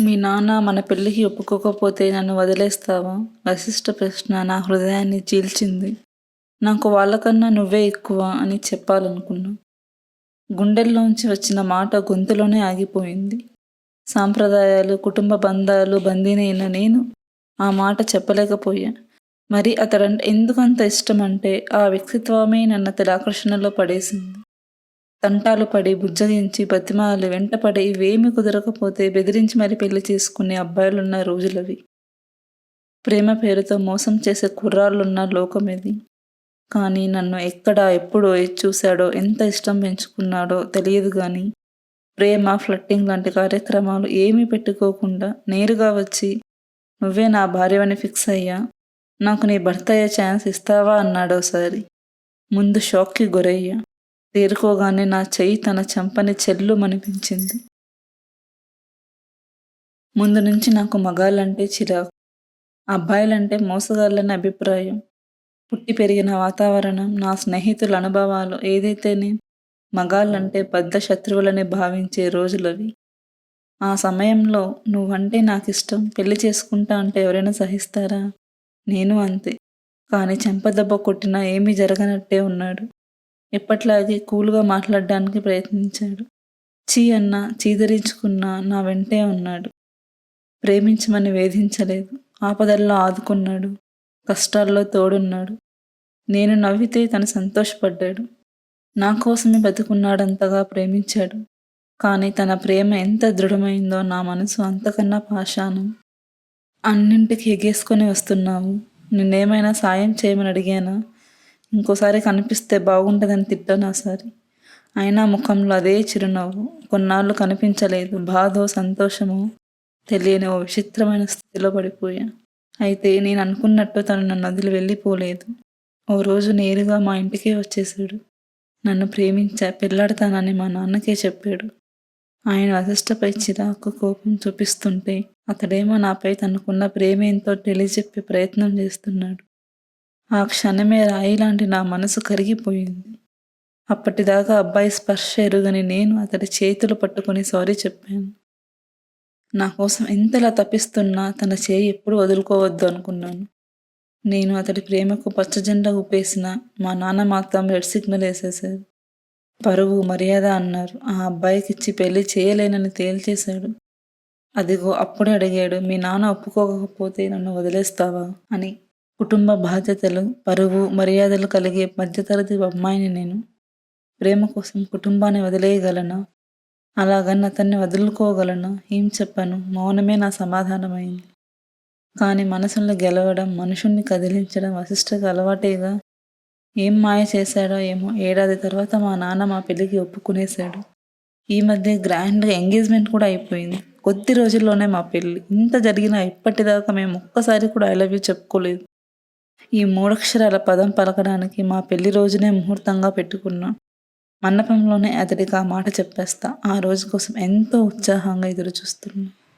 మీ నాన్న మన పెళ్ళికి ఒప్పుకోకపోతే నన్ను వదిలేస్తావా? వశిష్ట ప్రశ్న నా హృదయాన్ని చీల్చింది. నాకు వాళ్ళకన్నా నువ్వే ఎక్కువ అని చెప్పాలనుకున్నా. గుండెల్లోంచి వచ్చిన మాట గొంతులోనే ఆగిపోయింది. సాంప్రదాయాలు కుటుంబ బంధాలు బందీనైన నేను ఆ మాట చెప్పలేకపోయా. మరి అతడంటే ఎందుకంత ఇష్టం అంటే ఆ వ్యక్తిత్వమే నన్ను అతడి ఆకర్షణలో పడేసింది. తంటాలు పడి బుజ్జగించి బతిమాలు వెంటపడి ఇవేమి కుదరకపోతే బెదిరించి మరి పెళ్ళి చేసుకునే అబ్బాయిలున్న రోజులవి. ప్రేమ పేరుతో మోసం చేసే కుర్రాళ్ళున్న లోకం ఇది కానీ నన్ను ఎక్కడ ఎప్పుడో చూశాడో ఎంత ఇష్టం పెంచుకున్నాడో తెలియదు కానీ ప్రేమ ఫ్లట్టింగ్ లాంటి కార్యక్రమాలు ఏమీ పెట్టుకోకుండా నేరుగా వచ్చి నువ్వే నా భార్యవని ఫిక్స్ అయ్యా నాకు నీ భర్త అయ్యే ఛాన్స్ ఇస్తావా? అన్నాడోసారి ముందు షాక్కి గురయ్యా. తేరుకోగానే నా చెయ్యి తన చెంపని చెల్లుమనిపించింది ముందు నుంచి నాకు మగాళ్ళంటే చిరాకు. అబ్బాయిలంటే మోసగాళ్ళని అభిప్రాయం. పుట్టి పెరిగిన వాతావరణం నా స్నేహితుల అనుభవాలు ఏదైతేనే మగాళ్ళంటే పెద్ద శత్రువులని భావించే రోజులవి. ఆ సమయంలో నువ్వంటే నాకు ఇష్టం పెళ్ళి చేసుకుంటా అంటే ఎవరైనా సహిస్తారా? నేను అంతే. కానీ చెంపదెబ్బ కొట్టినా ఏమీ జరగనట్టే ఉన్నాడు. ఎప్పట్లాగే కూల్గా మాట్లాడడానికి ప్రయత్నించాడు. చీ అన్న చీదరించుకున్న నా వెంటే ఉన్నాడు. ప్రేమించమని వేధించలేదు. ఆపదల్లో ఆదుకున్నాడు. కష్టాల్లో తోడున్నాడు. నేను నవ్వితే తను సంతోషపడ్డాడు. నా కోసమే బతుకున్నాడంతగా ప్రేమించాడు. కానీ తన ప్రేమ ఎంత దృఢమైందో నా మనసు అంతకన్నా పాషాణం. అన్నింటికి ఎగేసుకొని వస్తున్నావు. నిన్నేమైనా సాయం చేయమని అడిగానా? ఇంకోసారి కనిపిస్తే బాగుంటుందని తిట్టాను ఆ సారి. అయినా ముఖంలో అదే చిరునవ్వు. కొన్నాళ్ళు కనిపించలేదు. బాధో సంతోషమో తెలియని ఓ విచిత్రమైన స్థితిలో పడిపోయా. అయితే నేను అనుకున్నట్టు తను నన్ను వదిలి వెళ్ళిపోలేదు. ఓ రోజు నేరుగా మా ఇంటికే వచ్చేసాడు నన్ను ప్రేమించా పెళ్ళాడతానని మా నాన్నకే చెప్పాడు. ఆయన వశిష్టపై చిరాకు కోపం చూపిస్తుంటే అతడేమో నాపై తనకున్న ప్రేమేంతో తెలియజెప్పే ప్రయత్నం చేస్తున్నాడు. ఆ క్షణమే రాయి లాంటి నా మనసు కరిగిపోయింది. అప్పటిదాకా అబ్బాయి స్పర్శ ఎరుగని నేను అతడి చేతులు పట్టుకుని సారీ చెప్పాను. నా కోసం ఎంతలా తప్పిస్తున్నా తన చేయి ఎప్పుడు వదులుకోవద్దు అనుకున్నాను. నేను అతడి ప్రేమకు పచ్చజెండా ఊపేసిన మా నాన్న మాత్రం రెడ్ సిగ్నల్ వేసేశారు. పరువు మర్యాద అన్నారు. ఆ అబ్బాయికి ఇచ్చి పెళ్ళి చేయలేనని తేల్చేశాడు. అదిగో అప్పుడే అడిగాడు మీ నాన్న ఒప్పుకోకపోతే నన్ను వదిలేస్తావా? అని. కుటుంబ బాధ్యతలు పరువు మర్యాదలు కలిగే మధ్యతరగతి అమ్మాయిని నేను ప్రేమ కోసం కుటుంబాన్ని వదిలేయగలను. అలాగని అతన్ని వదులుకోగలను. ఏం చెప్పాను? మౌనమే నా సమాధానమైంది. కానీ మనసులను గెలవడం మనుషుల్ని కదిలించడం వశిష్ఠకు అలవాటేగా ఏం మాయ చేశాడో ఏమో ఏడాది తర్వాత మా నాన్న మా పెళ్ళికి ఒప్పుకునేశాడు. ఈ మధ్య గ్రాండ్గా ఎంగేజ్మెంట్ కూడా అయిపోయింది. కొద్ది రోజుల్లోనే మా పెళ్ళి. ఇంత జరిగినా ఇప్పటిదాకా మేము ఒక్కసారి కూడా ఐ లవ్ యూ చెప్పుకోలేదు. ఈ మూడక్షరాల పదం పలకడానికి మా పెళ్ళి రోజునే ముహూర్తంగా పెట్టుకున్నా. మండపంలోనే అతడికి ఆ మాట చెప్పేస్తా. ఆ రోజు కోసం ఎంతో ఉత్సాహంగా ఎదురు చూస్తున్నా